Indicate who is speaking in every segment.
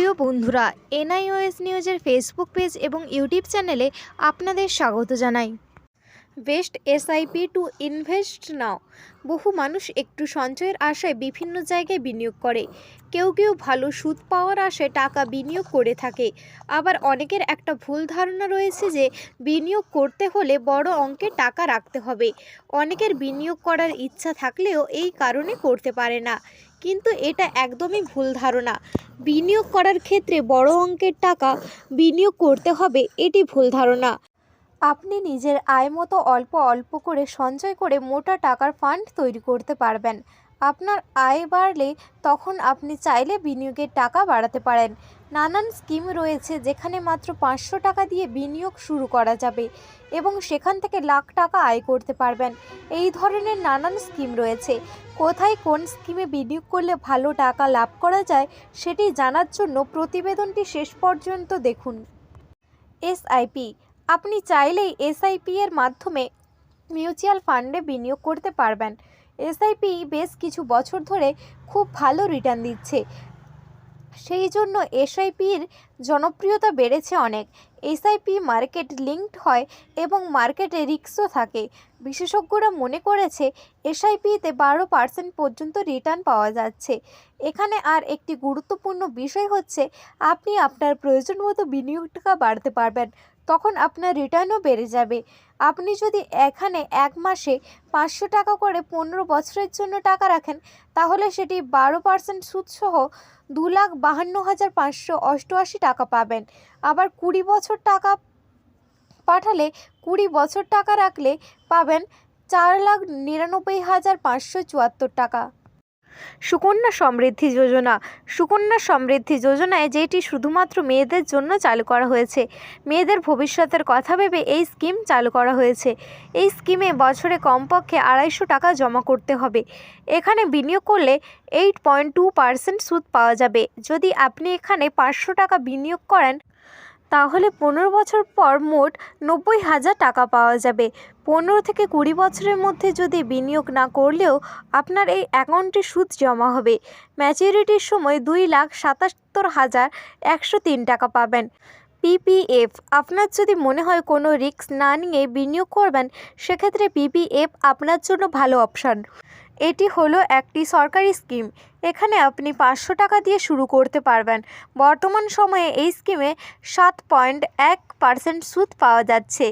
Speaker 1: প্রিয় বন্ধুরা, এনআইওএস নিউজের ফেসবুক পেজ এবং ইউটিউব চ্যানেলে আপনাদের স্বাগত জানাই। Best SIP to invest now বহু মানুষ একটু সঞ্চয়ের আশায় বিভিন্ন জায়গায় বিনিয়োগ করে। কেউ কেউ ভালো সুদ পাওয়ার আশায় টাকা বিনিয়োগ করে থাকে। আবার অনেকের একটা ভুল ধারণা রয়েছে যে, বিনিয়োগ করতে হলে বড় অঙ্কের টাকা রাখতে হবে। অনেকের বিনিয়োগ করার ইচ্ছা থাকলেও এই কারণে করতে পারে না। কিন্তু এটা একদমই ভুল ধারণা। বিনিয়োগ করার ক্ষেত্রে বড় অঙ্কের টাকা বিনিয়োগ করতে হবে, এটি ভুল ধারণা। আপনি নিজের আয় মতো অল্প অল্প করে সঞ্চয় করে মোটা টাকার ফান্ড তৈরি করতে পারবেন। আপনার আয় বাড়লে তখন আপনি চাইলে বিনিয়োগের টাকা বাড়াতে পারেন। নানান স্কিম রয়েছে যেখানে মাত্র পাঁচশো টাকা দিয়ে বিনিয়োগ শুরু করা যাবে এবং সেখান থেকে লাখ টাকা আয় করতে পারবেন। এই ধরনের নানান স্কিম রয়েছে। কোথায় কোন স্কিমে বিনিয়োগ করলে ভালো টাকা লাভ করা যায় সেটি জানার জন্য প্রতিবেদনটি শেষ পর্যন্ত দেখুন। এসআইপি, আপনি চাইলেই এসআইপি এর মাধ্যমে মিউচুয়াল ফান্ডে বিনিয়োগ করতে পারবেন। এসআইপি বেশ কিছু বছর ধরে খুব ভালো রিটার্ন দিচ্ছে। সেই জন্য এসআইপির জনপ্রিয়তা বেড়েছে অনেক। এসআইপি মার্কেট লিঙ্কড হয় এবং মার্কেটে রিক্সও থাকে। বিশেষজ্ঞরা মনে করেছে, এসআইপিতে বারো পার্সেন্ট পর্যন্ত রিটার্ন পাওয়া যাচ্ছে। এখানে আর একটি গুরুত্বপূর্ণ বিষয় হচ্ছে, আপনি আপনার প্রয়োজন মতো বিনিয়োগ টাকা বাড়তে পারবেন। তখন আপনার রিটার্নও বেড়ে যাবে। আপনি যদি এখানে এক মাসে পাঁচশো টাকা করে পনেরো বছরের জন্য টাকা রাখেন, তাহলে সেটি বারো পার্সেন্ট সুদসহ দু লাখ বাহান্ন হাজার পাঁচশো অষ্টআশি টাকা পাবেন। আবার কুড়ি বছর টাকা পাঠালে কুড়ি বছর টাকা রাখলে পাবেন চার লাখ নিরানব্বই হাজার পাঁচশো চুয়াত্তর টাকা। সুকন্যা সমৃদ্ধি যোজনা। সুকন্যা সমৃদ্ধি যোজনায় যেটি শুধুমাত্র মেয়েদের জন্য চালু করা হয়েছে। মেয়েদের ভবিষ্যতের কথা ভেবে এই স্কিম চালু করা হয়েছে। এই স্কিমে বছরে কমপক্ষে আড়াইশো টাকা জমা করতে হবে। এখানে বিনিয়োগ করলে এইট পয়েন্ট টু পার্সেন্ট সুদ পাওয়া যাবে। যদি আপনি এখানে পাঁচশো টাকা বিনিয়োগ করেন তাহলে পনেরো বছর পর মোট নব্বই হাজার টাকা পাওয়া যাবে। পনেরো থেকে কুড়ি বছরের মধ্যে যদি বিনিয়োগ না করলেও আপনার এই অ্যাকাউন্টে সুদ জমা হবে। ম্যাচিউরিটির সময় দুই লাখ সাতাত্তর হাজার একশো তিন টাকা পাবেন। পিপিএফ আপনার যদি মনে হয় কোনো রিস্ক না নিয়ে বিনিয়োগ করবেন, সেক্ষেত্রে পিপিএফ আপনার জন্য ভালো অপশান। এটি হলো একটি সরকারি স্কিম। এখানে আপনি পাঁচশো টাকা দিয়ে শুরু করতে পারবেন। বর্তমান সময়ে এই স্কিমে সাত পয়েন্ট এক পার্সেন্ট সুদ পাওয়া যাচ্ছে।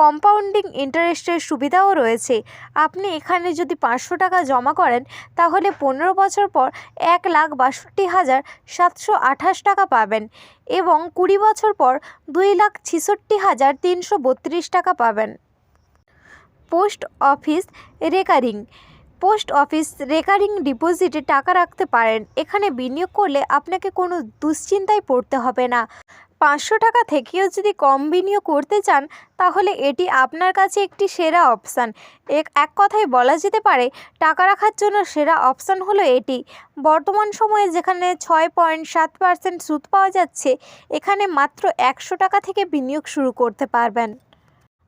Speaker 1: কম্পাউন্ডিং ইন্টারেস্টের সুবিধাও রয়েছে। আপনি এখানে যদি পাঁচশো টাকা জমা করেন, তাহলে পনেরো বছর পর এক লাখ বাষট্টি হাজার সাতশো আঠাশ টাকা পাবেন এবং কুড়ি বছর পর দুই লাখ ছেষট্টি হাজার তিনশো বত্রিশ টাকা পাবেন। Post office recurring post office recurring ডিপোজিটে টাকা রাখতে পারেন। এখানে বিনিয়োগ করলে আপনাকে কোনো দুশ্চিন্তায় পড়তে হবে না। পাঁচশো টাকা থেকেও যদি কম বিনিয়োগ করতে চান, তাহলে এটি আপনার কাছে একটি সেরা অপশান। এক এক কথায় বলা যেতে পারে, টাকা রাখার জন্য সেরা অপশান হলো এটি। বর্তমান সময়ে যেখানে ছয় পয়েন্ট সাত পার্সেন্ট সুদ পাওয়া যাচ্ছে, এখানে মাত্র একশো টাকা থেকে বিনিয়োগ শুরু করতে পারবেন।